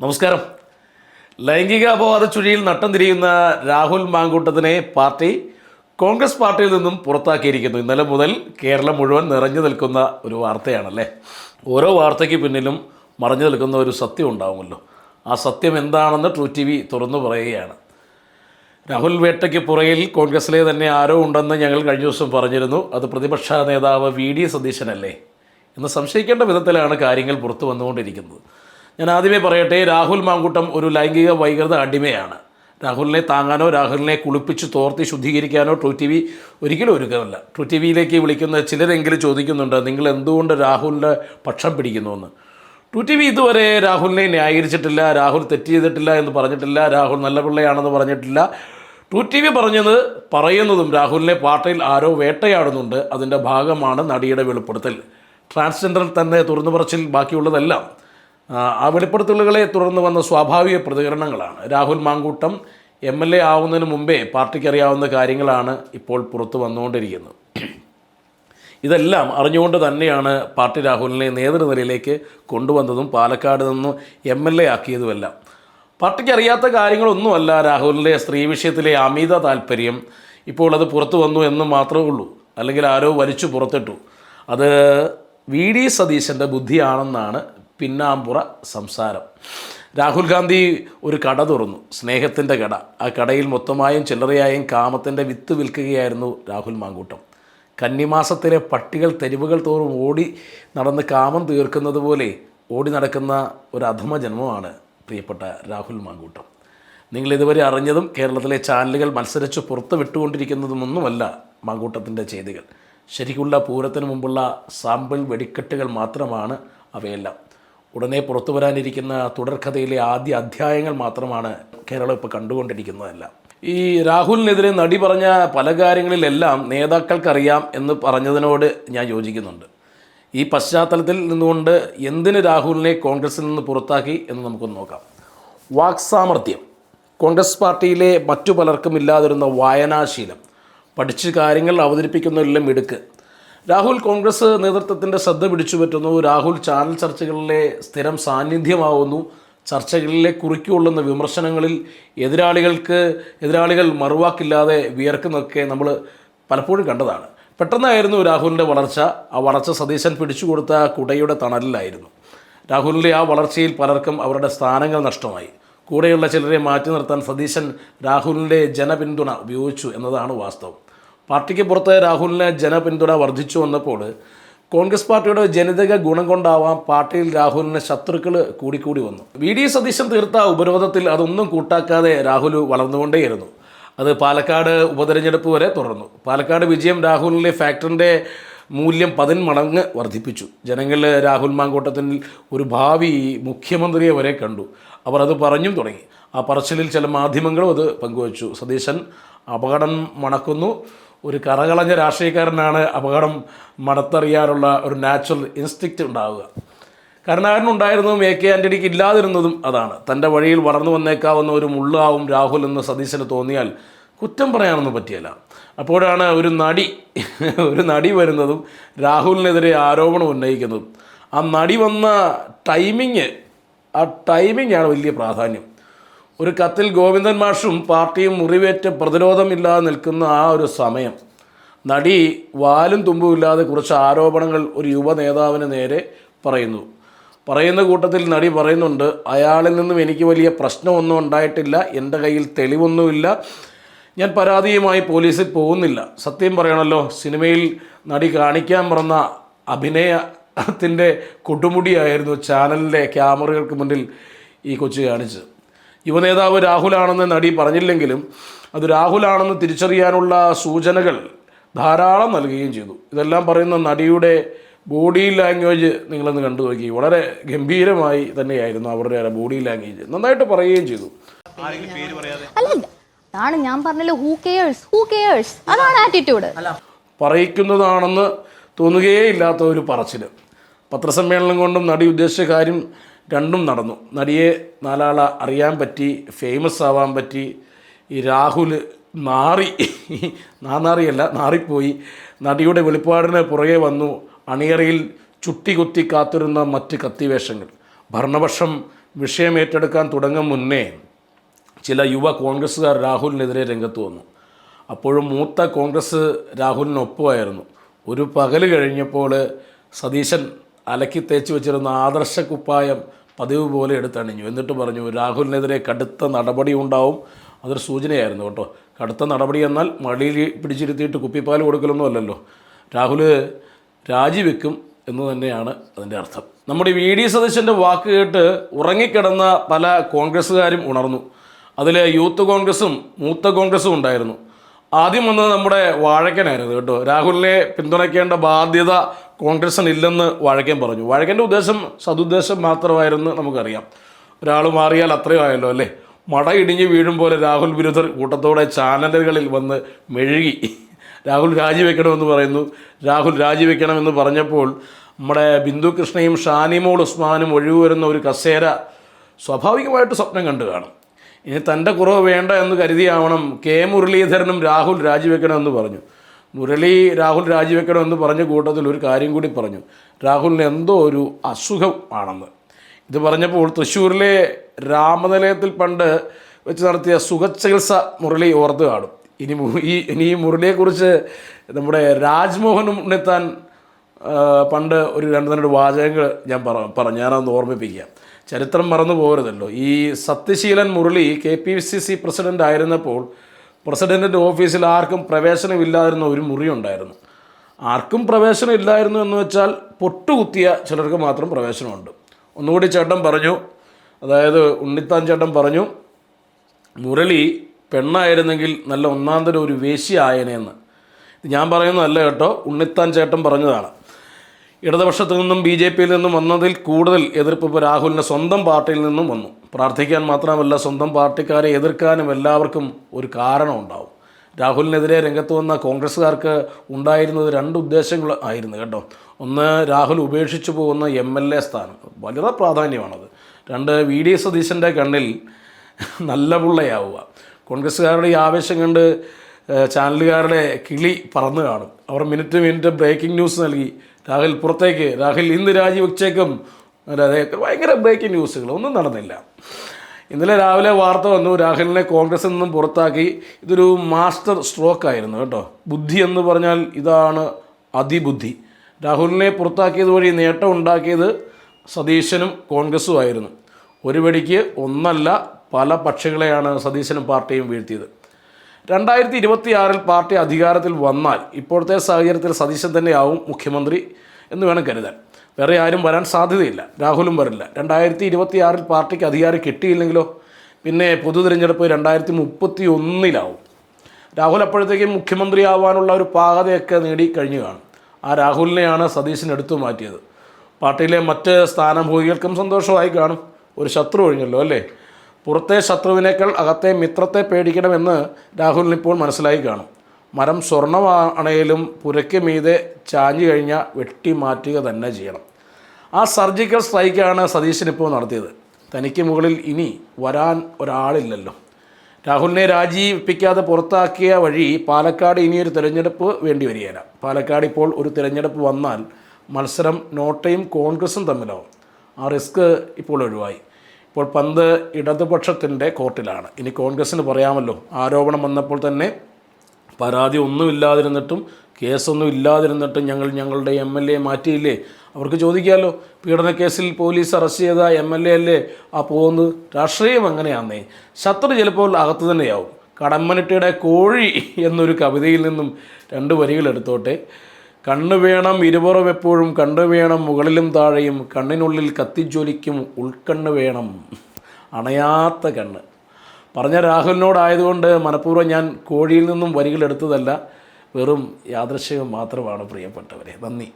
നമസ്കാരം. ലൈംഗിക അപവാദ ചുഴിയിൽ നട്ടം തിരിയുന്ന രാഹുൽ മാങ്കൂട്ടത്തിനെ പാർട്ടി കോൺഗ്രസ് പാർട്ടിയിൽ നിന്നും പുറത്താക്കിയിരിക്കുന്നു. ഇന്നലെ മുതൽ കേരളം മുഴുവൻ നിറഞ്ഞു നിൽക്കുന്ന ഒരു വാർത്തയാണല്ലേ? ഓരോ വാർത്തയ്ക്ക് പിന്നിലും മറഞ്ഞു നിൽക്കുന്ന ഒരു സത്യം ഉണ്ടാവുമല്ലോ. ആ സത്യം എന്താണെന്ന് ട്രൂ ടി വി തുറന്നു പറയുകയാണ്. രാഹുൽ വേട്ടയ്ക്ക് പുറകിൽ കോൺഗ്രസിലെ തന്നെ ആരോ ഉണ്ടെന്ന് ഞങ്ങൾ കഴിഞ്ഞ ദിവസം പറഞ്ഞിരുന്നു. അത് പ്രതിപക്ഷ നേതാവ് വി ഡി സതീശനല്ലേ? എന്ന് സംശയിക്കേണ്ട വിധത്തിലാണ് കാര്യങ്ങൾ പുറത്തു വന്നുകൊണ്ടിരിക്കുന്നത്. ഞാൻ ആദ്യമേ പറയട്ടെ രാഹുൽ മാങ്കൂട്ടം ഒരു ലൈംഗിക വൈകൃത അടിമയാണ്. രാഹുലിനെ താങ്ങാനോ രാഹുലിനെ കുളിപ്പിച്ച് തോർത്തി ശുദ്ധീകരിക്കാനോ ട്രൂ ടി വി ഒരിക്കലും ഒരുക്കുന്നില്ല. ട്രൂ ടി വിയിലേക്ക് വിളിക്കുന്ന ചിലരെങ്കിലും ചോദിക്കുന്നുണ്ട് നിങ്ങൾ എന്തുകൊണ്ട് രാഹുലിന്റെ പക്ഷം പിടിക്കുന്നുവെന്ന്? ടു ടി വി ഇതുവരെ രാഹുലിനെ ന്യായീകരിച്ചിട്ടില്ല രാഹുൽ തെറ്റ് ചെയ്തിട്ടില്ല എന്ന് പറഞ്ഞിട്ടില്ല രാഹുൽ നല്ല പിള്ളയാണെന്ന് പറഞ്ഞിട്ടില്ല. ടു ടി വി പറഞ്ഞത് പറയുന്നതും രാഹുലിനെ പാർട്ടിയിൽ ആരോ വേട്ടയാടുന്നുണ്ട് അതിന്റെ ഭാഗമാണ് നടിയുടെ വെളിപ്പെടുത്തൽ. ട്രാൻസ്ജെൻഡർ തന്നെ തുറന്നു പറച്ചിൽ ബാക്കിയുള്ളതെല്ലാം. ആ, വെളിപ്പെടുത്തലുകളെ തുടർന്ന് വന്ന സ്വാഭാവിക പ്രതികരണങ്ങളാണ്. Rahul Mankoottam M L A ആവുന്നതിന് മുമ്പേ പാർട്ടിക്ക് അറിയാവുന്ന കാര്യങ്ങളാണ് ഇപ്പോൾ പുറത്തു വന്നുകൊണ്ടിരിക്കുന്നത്. ഇതെല്ലാം അറിഞ്ഞുകൊണ്ട് തന്നെയാണ് പാർട്ടി രാഹുലിനെ നേതൃനിരയിലേക്ക് കൊണ്ടുവന്നതും പാലക്കാട് നിന്നും എം എൽ എ ആക്കിയതുമെല്ലാം. പാർട്ടിക്ക് അറിയാത്ത കാര്യങ്ങളൊന്നുമല്ല രാഹുലിന്റെ സ്ത്രീ വിഷയത്തിലെ അമിത താല്പര്യം ഇപ്പോൾ അത് പുറത്തു വന്നു എന്ന് മാത്രമേ ഉള്ളൂ. അല്ലെങ്കിൽ ആരോ വലിച്ചു പുറത്തിട്ടു. അത് വി ഡി സതീശന്റെ ബുദ്ധിയാണെന്നാണ് പിന്നാമ്പുറ സംസാരം. രാഹുൽ ഗാന്ധി ഒരു കട തുറന്നു. സ്നേഹത്തിന്റെ കട. ആ കടയിൽ മൊത്തമായും ചില്ലറയായും കാമത്തിന്റെ വിത്ത് വിൽക്കുകയായിരുന്നു രാഹുൽ മാങ്കൂട്ടം. കന്നിമാസത്തിലെ പട്ടികൾ തെരുവുകൾ തോറും ഓടി നടന്ന് കാമം തീർക്കുന്നത് പോലെ ഓടി നടക്കുന്ന ഒരു അധമ ജന്മമാണ് പ്രിയപ്പെട്ട രാഹുൽ മാങ്കൂട്ടം. നിങ്ങൾ ഇതുവരെ അറിഞ്ഞതും കേരളത്തിലെ ചാനലുകൾ മത്സരിച്ച് പുറത്ത് വിട്ടുകൊണ്ടിരിക്കുന്നതുമൊന്നുമല്ല മാങ്കൂട്ടത്തിന്റെ ചെയ്തികൾ. ശരിക്കുള്ള പൂരത്തിന് മുമ്പുള്ള സാമ്പിൾ വെടിക്കെട്ടുകൾ മാത്രമാണ് അവയെല്ലാം. ഉടനെ പുറത്തു വരാനിരിക്കുന്ന തുടർക്കഥയിലെ ആദ്യ അധ്യായങ്ങൾ മാത്രമാണ് കേരളം ഇപ്പോൾ കണ്ടുകൊണ്ടിരിക്കുന്നതെല്ലാം. ഈ രാഹുലിനെതിരെ നടി പറഞ്ഞ പല കാര്യങ്ങളിലെല്ലാം നേതാക്കൾക്കറിയാം എന്ന് പറഞ്ഞതിനോട് ഞാൻ യോജിക്കുന്നുണ്ട്. ഈ പശ്ചാത്തലത്തിൽ നിന്നുകൊണ്ട് എന്തിന് രാഹുലിനെ കോൺഗ്രസിൽ നിന്ന് പുറത്താക്കി എന്ന് നമുക്കൊന്ന് നോക്കാം. വാക്സാമർഥ്യം കോൺഗ്രസ് പാർട്ടിയിലെ മറ്റു പലർക്കും ഇല്ലാതിരുന്ന വായനാശീലം. പഠിച്ച് കാര്യങ്ങൾ അവതരിപ്പിക്കുന്നതിലും മിടുക്ക്. രാഹുൽ കോൺഗ്രസ് നേതൃത്വത്തിന്റെ ശ്രദ്ധ പിടിച്ചു പറ്റുന്നു രാഹുൽ ചാനൽ ചർച്ചകളിലെ സ്ഥിരം സാന്നിധ്യമാവുന്നു. ചർച്ചകളിലെ കുറിക്കൊള്ളുന്ന വിമർശനങ്ങളിൽ എതിരാളികൾക്ക് എതിരാളികൾ മറുവാക്കില്ലാതെ വിയർക്കുന്നതൊക്കെ നമ്മൾ പലപ്പോഴും കണ്ടതാണ്. പെട്ടെന്നായിരുന്നു രാഹുലിന്റെ വളർച്ച. ആ വളർച്ച സതീശൻ പിടിച്ചു കൊടുത്ത കുടയുടെ തണലിലായിരുന്നു. രാഹുലിന്റെ ആ വളർച്ചയിൽ പലർക്കും അവരുടെ സ്ഥാനങ്ങൾ നഷ്ടമായി. കൂടെയുള്ള ചിലരെ മാറ്റി നിർത്താൻ സതീശൻ രാഹുലിന്റെ ജനപിന്തുണ ഉപയോഗിച്ചു എന്നതാണ് വാസ്തവം. പാർട്ടിക്ക് പുറത്ത് രാഹുലിന് ജനപിന്തുണ വർദ്ധിച്ചു വന്നപ്പോൾ കോൺഗ്രസ് പാർട്ടിയുടെ ജനിതക ഗുണം കൊണ്ടാവാം പാർട്ടിയിൽ രാഹുലിന് ശത്രുക്കൾ കൂടിക്കൂടി വന്നു. വി ഡി സതീശൻ തീർത്ത ഉപരോധത്തിൽ അതൊന്നും കൂട്ടാക്കാതെ രാഹുൽ വളർന്നുകൊണ്ടേയിരുന്നു. അത് പാലക്കാട് ഉപതെരഞ്ഞെടുപ്പ് വരെ തുടർന്നു. പാലക്കാട് വിജയം രാഹുലിന്റെ ഫാക്ടറിന്റെ മൂല്യം പതിന്മടങ്ങ് വർദ്ധിപ്പിച്ചു. ജനങ്ങൾ രാഹുൽ മാങ്കോട്ടത്തിൽ ഒരു ഭാവി മുഖ്യമന്ത്രിയെ വരെ കണ്ടു. അവർ അത് പറഞ്ഞും തുടങ്ങി. ആ പറച്ചിലിൽ ചില മാധ്യമങ്ങളും അത് പങ്കുവച്ചു. സതീശൻ അപകടം മണക്കുന്നു. ഒരു കറകളഞ്ഞ രാഷ്ട്രീയക്കാരനാണ് അപകടം മണത്തറിയാനുള്ള ഒരു നാച്ചുറൽ ഇൻസ്റ്റിക്റ്റ് ഉണ്ടാവുക. കരുണാകരനുണ്ടായിരുന്നതും എ കെ ആന്റണിക്ക് ഇല്ലാതിരുന്നതും അതാണ്. തന്റെ വഴിയിൽ വളർന്നു വന്നേക്കാവുന്ന ഒരു മുള്ളാവും രാഹുൽ എന്ന് സതീശന് തോന്നിയാൽ കുറ്റം പറയാനൊന്നും പറ്റിയല്ല. അപ്പോഴാണ് ഒരു നടി ഒരു നടി വരുന്നതും രാഹുലിനെതിരെ ആരോപണം ഉന്നയിക്കുന്നതും. ആ നടി വന്ന ടൈമിങ് ആ ടൈമിങ്ങാണ് വലിയ പ്രാധാന്യം. ഒരു കത്തിൽ ഗോവിന്ദൻ മാഷും പാർട്ടിയും മുറിവേറ്റ് പ്രതിരോധമില്ലാതെ നിൽക്കുന്ന ആ ഒരു സമയം. നടി വാലും തുമ്പുമില്ലാതെ കുറച്ച് ആരോപണങ്ങൾ ഒരു യുവ നേതാവിന് നേരെ പറയുന്നു. പറയുന്ന കൂട്ടത്തിൽ നടി പറയുന്നുണ്ട് അയാളിൽ നിന്നും എനിക്ക് വലിയ പ്രശ്നമൊന്നും ഉണ്ടായിട്ടില്ല എന്റെ കയ്യിൽ തെളിവൊന്നുമില്ല ഞാൻ പരാതിയുമായി പോലീസിൽ പോകുന്നില്ല. സത്യം പറയണമല്ലോ സിനിമയിൽ നടി കാണിക്കാൻ പറഞ്ഞ അഭിനയത്തിന്റെ കൊടുമുടിയായിരുന്നു ചാനലിന്റെ ക്യാമറകൾക്ക് മുന്നിൽ ഈ കൊച്ചു കാണിച്ചത്. യുവനേതാവ് രാഹുലാണെന്ന് നടി പറഞ്ഞില്ലെങ്കിലും അത് രാഹുലാണെന്ന് തിരിച്ചറിയാനുള്ള സൂചനകൾ ധാരാളം നൽകുകയും ചെയ്തു. ഇതെല്ലാം പറയുന്ന നടിയുടെ ബോഡി ലാംഗ്വേജ് നിങ്ങളൊന്ന് കണ്ടു നോക്കി. വളരെ ഗംഭീരമായി തന്നെയായിരുന്നു അവരുടെ ബോഡി ലാംഗ്വേജ്. നന്നായിട്ട് പറയുകയും ചെയ്തു. അല്ലല്ല അതാണ് ഞാൻ പറഞ്ഞല്ലോ ഹൂ കെയേഴ്സ് ഹൂ കെയേഴ്സ് അതാണ് ആറ്റിറ്റ്യൂഡ് പറയിക്കുന്നതാണെന്ന് തോന്നുകയേ ഇല്ലാത്ത ഒരു പറച്ചിൽ പത്രസമ്മേളനം കൊണ്ടും നടി ഉദ്ദേശിച്ച കാര്യം രണ്ടും നടന്നു. നടിയെ നാലാള അറിയാൻ പറ്റി ഫേമസ് ആവാൻ പറ്റി. ഈ രാഹുൽ നാറി നാനാറിയല്ല നാറിപ്പോയി. നടിയുടെ വെളിപ്പാടിന് പുറകെ വന്നു. അണിയറയിൽ ചുട്ടികുത്തി കാത്തിരുന്ന മറ്റ് കത്തിവേഷങ്ങൾ. ഭരണപക്ഷം വിഷയം ഏറ്റെടുക്കാൻ തുടങ്ങും മുന്നേ ചില യുവ കോൺഗ്രസ്സുകാർ രാഹുലിനെതിരെ രംഗത്ത് വന്നു. അപ്പോഴും മൂത്ത കോൺഗ്രസ് രാഹുലിനൊപ്പമായിരുന്നു. ഒരു പകൽ കഴിഞ്ഞപ്പോൾ സതീശൻ അലക്കി തേച്ച് വെച്ചിരുന്ന ആദർശ കുപ്പായം പതിവ് പോലെ എടുത്തണിഞ്ഞു എന്നിട്ട് പറഞ്ഞു രാഹുലിനെതിരെ കടുത്ത നടപടി ഉണ്ടാവും. അതൊരു സൂചനയായിരുന്നു കേട്ടോ. കടുത്ത നടപടി എന്നാൽ മടിയിൽ പിടിച്ചിരുത്തിയിട്ട് കുപ്പിപ്പാൽ കൊടുക്കലൊന്നും അല്ലല്ലോ. രാഹുൽ രാജിവെക്കും എന്ന് തന്നെയാണ് അതിന്റെ അർത്ഥം. നമ്മുടെ വി ഡി സതീശന്റെ വാക്ക് കേട്ട് ഉറങ്ങിക്കിടന്ന പല കോൺഗ്രസ്സുകാരും ഉണർന്നു. അതിൽ യൂത്ത് കോൺഗ്രസും മൂത്ത കോൺഗ്രസും ഉണ്ടായിരുന്നു. ആദ്യം വന്നത് നമ്മുടെ വാഴക്കനായിരുന്നു കേട്ടോ. രാഹുലിനെ പിന്തുണയ്ക്കേണ്ട ബാധ്യത കോൺഗ്രസിന് ഇല്ലെന്ന് വാഴക്കൻ പറഞ്ഞു. വഴക്കന്റെ ഉദ്ദേശം സതുദ്ദേശം മാത്രമായിരുന്നു നമുക്കറിയാം. ഒരാൾ മാറിയാൽ അത്രയും ആയല്ലോ അല്ലേ? മട ഇടിഞ്ഞ് വീഴും പോലെ രാഹുൽ വിരുദ്ധർ കൂട്ടത്തോടെ ചാനലുകളിൽ വന്ന് മെഴുകി രാഹുൽ രാജിവെക്കണമെന്ന് പറയുന്നു. രാഹുൽ രാജിവെക്കണമെന്ന് പറഞ്ഞപ്പോൾ നമ്മുടെ ബിന്ദു കൃഷ്ണയും ഷാനിമോൾ ഉസ്മാനും ഒഴിവ് വരുന്ന ഒരു കസേര സ്വാഭാവികമായിട്ട് സ്വപ്നം കണ്ടു കാണും. ഇനി തന്റെ കുറവ് വേണ്ട എന്ന് കരുതിയാവണം കെ മുരളീധരനും രാഹുൽ രാജിവെക്കണമെന്ന് പറഞ്ഞു. മുരളി രാഹുൽ രാജിവെക്കണമെന്ന് പറഞ്ഞ കൂട്ടത്തിൽ ഒരു കാര്യം കൂടി പറഞ്ഞു. രാഹുലിന് എന്തോ ഒരു അസുഖം ആണെന്ന്. ഇത് പറഞ്ഞപ്പോൾ തൃശ്ശൂരിലെ രാമനിലയത്തിൽ പണ്ട് വെച്ച് നടത്തിയ സുഖചികിത്സ മുരളി ഓർത്ത് കാണും. ഇനി ഈ ഇനി ഈ മുരളിയെക്കുറിച്ച് നമ്മുടെ രാജ്മോഹനും ഉണ്ണിത്താൻ പണ്ട് ഒരു രണ്ട് രണ്ട് വാചകങ്ങൾ ഞാൻ പറ പറഞ്ഞു. ഞാനതൊന്ന് ഓർമ്മിപ്പിക്കാം. ചരിത്രം മറന്നു പോകരുതല്ലോ ഈ Sathyaseelan Murali K P C C president ആയിരുന്നപ്പോൾ പ്രസിഡന്റിന്റെ ഓഫീസിൽ ആർക്കും പ്രവേശനമില്ലാതിരുന്ന ഒരു മുറി ഉണ്ടായിരുന്നു. ആർക്കും പ്രവേശനം ഇല്ലായിരുന്നു എന്ന് വെച്ചാൽ പൊട്ടുകുത്തിയ ചിലർക്ക് മാത്രം പ്രവേശനമുണ്ട്. ഒന്നുകൂടി ചേട്ടൻ പറഞ്ഞു അതായത് ഉണ്ണിത്താൻ ചേട്ടൻ പറഞ്ഞു മുരളി പെണ്ണായിരുന്നെങ്കിൽ നല്ല ഒന്നാന്തരം ഒരു വേശി ആയനെന്ന്. ഇത് ഞാൻ പറയുന്നതല്ല കേട്ടോ ഉണ്ണിത്താൻ ചേട്ടൻ പറഞ്ഞതാണ്. ഇടതുപക്ഷത്തു നിന്നും ബി ജെ പിയിൽ നിന്നും വന്നതിൽ കൂടുതൽ എതിർപ്പ് ഇപ്പോൾ രാഹുലിന്റെ സ്വന്തം പാർട്ടിയിൽ നിന്നും വന്നു. പ്രാർത്ഥിക്കാൻ മാത്രമല്ല സ്വന്തം പാർട്ടിക്കാരെ എതിർക്കാനും എല്ലാവർക്കും ഒരു കാരണം ഉണ്ടാവും. രാഹുലിനെതിരെ രംഗത്ത് വന്ന കോൺഗ്രസ്സുകാർക്ക് ഉണ്ടായിരുന്നത് രണ്ട് ഉദ്ദേശങ്ങൾ ആയിരുന്നു കേട്ടോ. ഒന്ന് രാഹുൽ ഉപേക്ഷിച്ചു പോകുന്ന എം എൽ എ സ്ഥാനം. വളരെ പ്രാധാന്യമാണത്. രണ്ട് വി ഡി സതീശന്റെ കണ്ണിൽ നല്ല പിള്ളയാവുക. കോൺഗ്രസ്സുകാരുടെ ഈ ആവേശം കണ്ട് ചാനലുകാരുടെ കിളി പറന്നു കാണും. അവർ മിനിറ്റ് മിനിറ്റ് ബ്രേക്കിംഗ് ന്യൂസ് നൽകി. രാഹുൽ പുറത്തേക്ക്. രാഹുൽ ഇന്ന് രാജിവെച്ചേക്കും. അല്ലാതെ ഭയങ്കര ബ്രേക്കിംഗ് ന്യൂസുകൾ ഒന്നും നടന്നില്ല. ഇന്നലെ രാവിലെ വാർത്ത വന്നു രാഹുലിനെ കോൺഗ്രസിൽ നിന്നും പുറത്താക്കി. ഇതൊരു മാസ്റ്റർ സ്ട്രോക്ക് ആയിരുന്നു കേട്ടോ. ബുദ്ധി എന്ന് പറഞ്ഞാൽ ഇതാണ് അതിബുദ്ധി. രാഹുലിനെ പുറത്താക്കിയത് വഴി നേട്ടം ഉണ്ടാക്കിയത് സതീശനും കോൺഗ്രസും ആയിരുന്നു. ഒരു വെടിക്ക് ഒന്നല്ല പല പക്ഷികളെയാണ് സതീശനും പാർട്ടിയും വീഴ്ത്തിയത്. രണ്ടായിരത്തി ഇരുപത്തി ആറിൽ പാർട്ടി അധികാരത്തിൽ വന്നാൽ ഇപ്പോഴത്തെ സാഹചര്യത്തിൽ സതീശൻ തന്നെയാവും മുഖ്യമന്ത്രി എന്ന് വേണം കരുതാൻ. വേറെ ആരും വരാൻ സാധ്യതയില്ല. രാഹുലും വരില്ല. രണ്ടായിരത്തി ഇരുപത്തി ആറിൽ പാർട്ടിക്ക് അധികാരം കിട്ടിയില്ലെങ്കിലോ? പിന്നെ പൊതു തിരഞ്ഞെടുപ്പ് രണ്ടായിരത്തി മുപ്പത്തി ഒന്നിലാവും രാഹുൽ അപ്പോഴത്തേക്കും മുഖ്യമന്ത്രിയാവാനുള്ള ഒരു പാകതയൊക്കെ നേടി കഴിഞ്ഞു കാണും. ആ രാഹുലിനെയാണ് സതീശൻ എടുത്തു മാറ്റിയത്. പാർട്ടിയിലെ മറ്റ് സ്ഥാനഭോഗികൾക്കും സന്തോഷമായി കാണും. ഒരു ശത്രു ഒഴിഞ്ഞല്ലോ അല്ലേ? പുറത്തെ ശത്രുവിനേക്കാൾ അകത്തെ മിത്രത്തെ പേടിക്കണമെന്ന് രാഹുലിന് ഇപ്പോൾ മനസ്സിലായി കാണും. മരം സ്വർണമാണേലും പുരയ്ക്ക് മീതെ ചാഞ്ഞു കഴിഞ്ഞാൽ വെട്ടി മാറ്റുക തന്നെ ചെയ്യണം. ആ സർജിക്കൽ സ്ട്രൈക്കാണ് സതീശൻ ഇപ്പോൾ നടത്തിയത്. തനിക്ക് മുകളിൽ ഇനി വരാൻ ഒരാളില്ലല്ലോ. രാഹുലിനെ രാജിപ്പിക്കാതെ പുറത്താക്കിയ വഴി പാലക്കാട് ഇനിയൊരു തിരഞ്ഞെടുപ്പ് വേണ്ടി വരികയില്ല പാലക്കാട് ഇപ്പോൾ ഒരു തിരഞ്ഞെടുപ്പ് വന്നാൽ മത്സരം നോട്ടയും കോൺഗ്രസും തമ്മിലാവും. ആ റിസ്ക് ഇപ്പോൾ ഒഴിവായി. ഇപ്പോൾ പന്ത് ഇടതുപക്ഷത്തിന്റെ കോർട്ടിലാണ്. ഇനി കോൺഗ്രസ്സിന് പറയാമല്ലോ. ആരോപണം വന്നപ്പോൾ തന്നെ പരാതി ഒന്നുമില്ലാതിരുന്നിട്ടും കേസൊന്നും ഇല്ലാതിരുന്നിട്ടും ഞങ്ങൾ ഞങ്ങളുടെ എം എൽ എ മാറ്റിയില്ലേ? അവർക്ക് ചോദിക്കാമല്ലോ പീഡനക്കേസിൽ പോലീസ് അറസ്റ്റ് ചെയ്ത എം എൽ എ അല്ലേ? ആ പോകുന്നത് രാഷ്ട്രീയം അങ്ങനെയാന്നേ. ശത്രു ചിലപ്പോൾ അകത്ത് തന്നെയാവും. കടമ്മനിട്ടയുടെ കോഴി എന്നൊരു കവിതയിൽ നിന്നും രണ്ട് വരികൾ എടുത്തോട്ടെ. കണ്ണു വേണം ഇരുപുറം എപ്പോഴും കണ്ണു വേണം മുകളിലും താഴെയും കണ്ണിനുള്ളിൽ കത്തിജ്വലിക്കും ഉൾക്കണ്ണ് വേണം. അണയാത്ത കണ്ണ്. പറഞ്ഞ രാഹുലിനോടായതുകൊണ്ട് മനഃപൂർവം ഞാൻ കോഴിയിൽ നിന്നും വരികളെടുത്തതല്ല വെറും യാദൃശ്യം മാത്രമാണ് പ്രിയപ്പെട്ടവരെ. നന്ദി.